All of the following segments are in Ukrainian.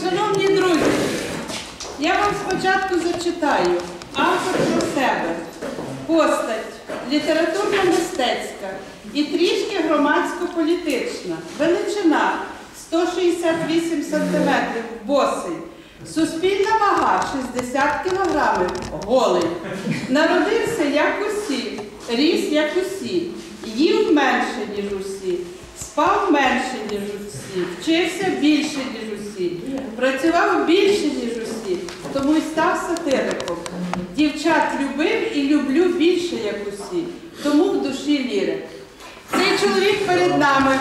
шановні друзі, я вам спочатку зачитаю автор про себе, постать літературно-мистецька і трішки громадсько-політична, величина 168 см, босий, суспільна вага 60 кг, голий. Народився як усі, ріс як усі, їв менше, ніж усі, спав менше, ніж усі, вчився більше, ніж працював більше, ніж усі, тому й став сатириком. Дівчат любив і люблю більше, як усі, тому в душі лірик. Цей чоловік перед нами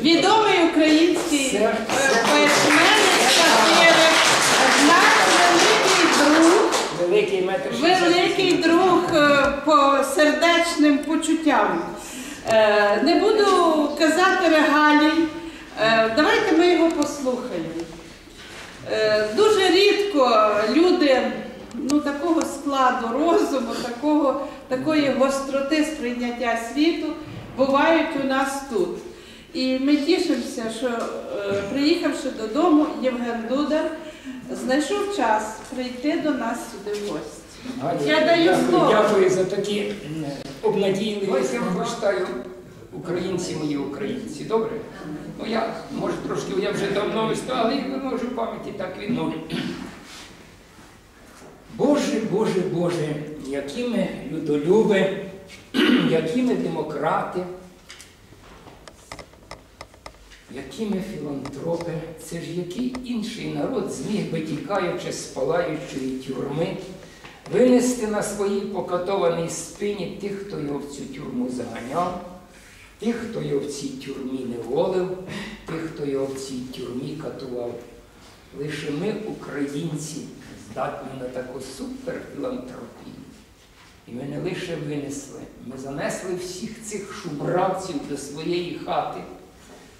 відомий український письменник, сатирик, наш великий друг. Великий друг е, по сердечним почуттям. Е, Не буду казати регалій. Е, Давайте ми його послухаємо. Е, Дуже рідко люди ну, такого складу розуму, такого, такої гостроти сприйняття світу бувають у нас тут. І ми тішимося, що е, приїхавши додому, Євген Дудар знайшов час прийти до нас сюди в гості. Я даю дякую, слово. Дякую за такі обнадійливі я вам прочитаю. Українці мої українці, добре? Ну я, може, трошки я вже давно вистав, але я можу пам'яті так відновлю. Боже, Боже, Боже, які ми людолюби, які ми демократи, які ми філантропи, це ж який інший народ зміг би, тікаючи з палаючої тюрми, винести на своїй покатованій спині тих, хто його в цю тюрму заганяв, тих, хто його в цій тюрмі неволив, тих, хто його в цій тюрмі катував. Лише ми, українці, здатні на таку суперфілантропію. І ми не лише винесли, ми занесли всіх цих шубравців до своєї хати,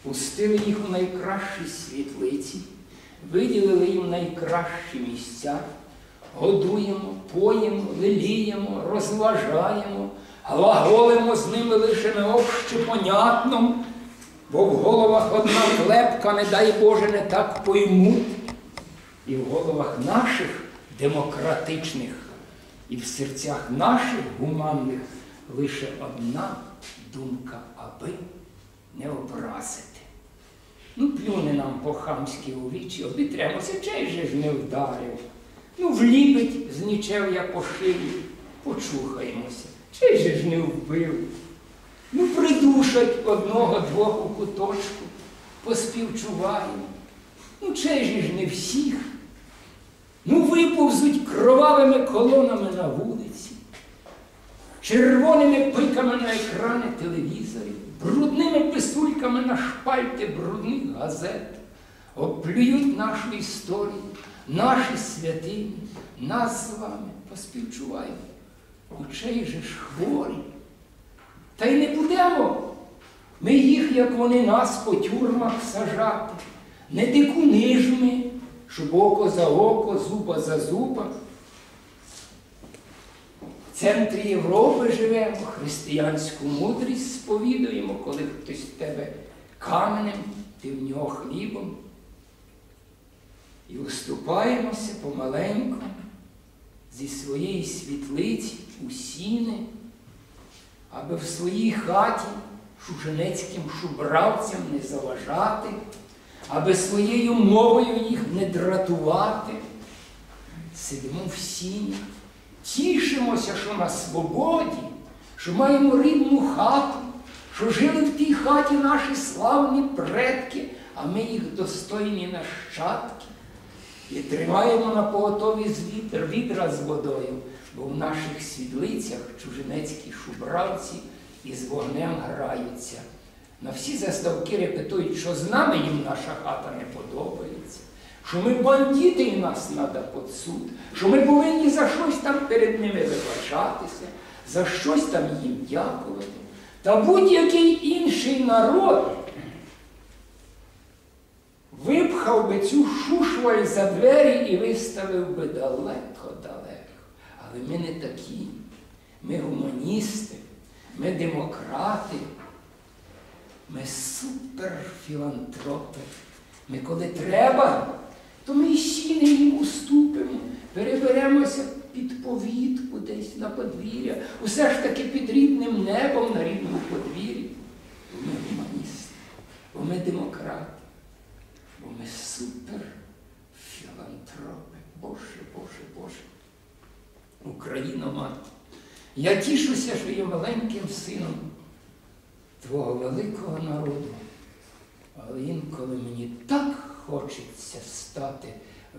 пустили їх у найкращі світлиці, виділили їм найкращі місця, годуємо, поїмо, леліємо, розважаємо, глаголимо з ними лише на общепонятному, бо в головах одна клепка, не дай Боже, не так поймуть. І в головах наших демократичних, і в серцях наших гуманних лише одна думка, аби не образити. Ну, плюне нам по-хамськи у вічі, обітрямося, чей же ж не вдарив. Ну, вліпить з нічев'я по шиї, почухаємося, чей же ж не вбив. Ну, придушать одного-двох у куточку, поспівчуваємо. Ну, чей ж не всіх. Ну, виповзуть кровавими колонами на вулиці, червоними пиками на екрани телевізорів, брудними писульками на шпальти брудних газет, оплюють нашу історію, наші святині, нас з вами поспівчуваємо. Очей же ж хворі. Та й не будемо ми їх, як вони нас по тюрмах сажати, не дикуни ж ми, щоб око за око, зуба за зуба. В центрі Європи живемо, християнську мудрість сповідуємо, коли хтось тебе каменем, ти в нього хлібом. І уступаємося помаленьку зі своєї світлиці у сіни, аби в своїй хаті шуженецьким шубравцям не заважати, аби своєю мовою їх не дратувати. Сидимо в сіні, тішимося, що на свободі, що маємо рідну хату, що жили в тій хаті наші славні предки, а ми їх достойні нащадки. І тримаємо на поготові звітр, відра з водою, бо в наших світлицях чужинецькі шубравці із вогнем граються. На всі заставки репетують, що з нами їм наша хата не подобається, що ми бандити і нас треба під суд, що ми повинні за щось там перед ними вибачатися, за щось там їм дякувати. Та будь-який інший народ випхав би цю шушваль за двері і виставив би далеко-далеко. Але ми не такі. Ми гуманісти, ми демократи, ми суперфілантропи, Ми коли треба, то ми і сіни їм уступимо, переберемося під повітку десь на подвір'я, усе ж таки під рідним небом на рідному подвір'ї. Бо ми гуманісти, бо ми демократи, бо ми супер філантропи. Боже, Боже, Боже. Україно, мати. Я тішуся, що є маленьким сином твого великого народу. Але інколи мені так хочеться стати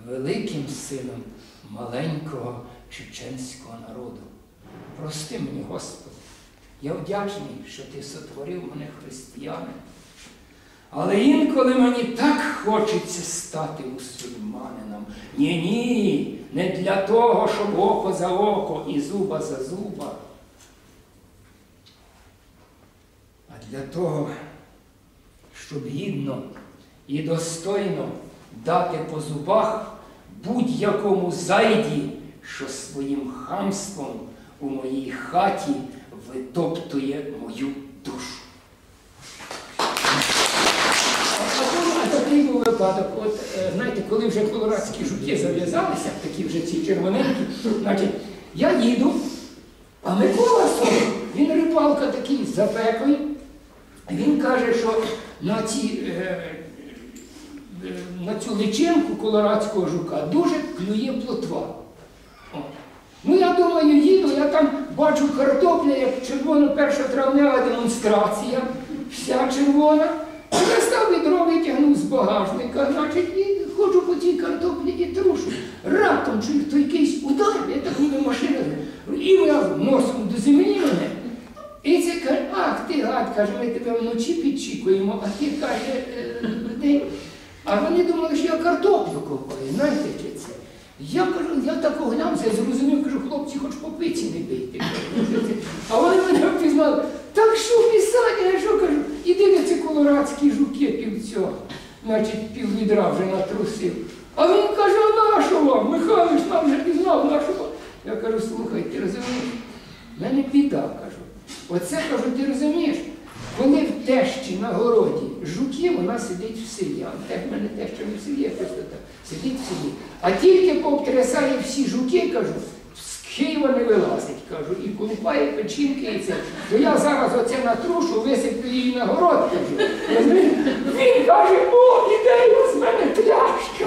великим сином маленького чеченського народу. Прости мені, Господи, я вдячний, що Ти сотворив мене християнином. Але інколи мені так хочеться стати мусульманином. Ні, ні, не для того, щоб око за око і зуба за зуба, а для того, щоб гідно і достойно дати по зубах будь-якому зайді, що своїм хамством у моїй хаті витоптує мою душу. А потім а такий був випадок. От, е, знаєте, коли вже колорадські жуки зав'язалися, такі вже ці червоненькі, значить, я їду, а Микола собі, він рибалка такий запеклий, він каже, що на, ці, е, е, на цю личинку колорадського жука дуже клює плотва. О. Ну, я думаю, їду, я там бачу картопля, як червоно перша травнева демонстрація, вся червона. Я став відро витягнув з багажника, значить, і ходжу по цій картоплі і трушу. Раптом чую, то якийсь удар, я так ніби машина, і я носом до землі мене. І це каже, ах, ти гад, каже, ми тебе вночі підчікуємо, а ти каже, «Е, день. А вони думали, що я картоплю копаю, знаєте чи це? Я кажу, я так оглянувся, я зрозумів, кажу, хлопці, хоч по пиці не бийте. А вони мене впізнали. Так що писання, я що кажу? І дивляться колорадські жуки пів цього, значить, пів відра вже натрусив. А він каже, а нащо? Михайлович нам вже пізнав, вам? Я кажу, слухай, ти розумієш? В мене біда, кажу. Оце кажу, ти розумієш? Коли в тещі на городі жуки, вона сидить в селі. А в мене теща не в селі, я просто так. Сидить в селі. А тільки пообтрясає всі жуки, кажу, з Києва не вилазить, кажу, і колупає печінки і це. То я зараз оце натрушу, висиплю її на город, Він каже, о, ідею з мене пляшка.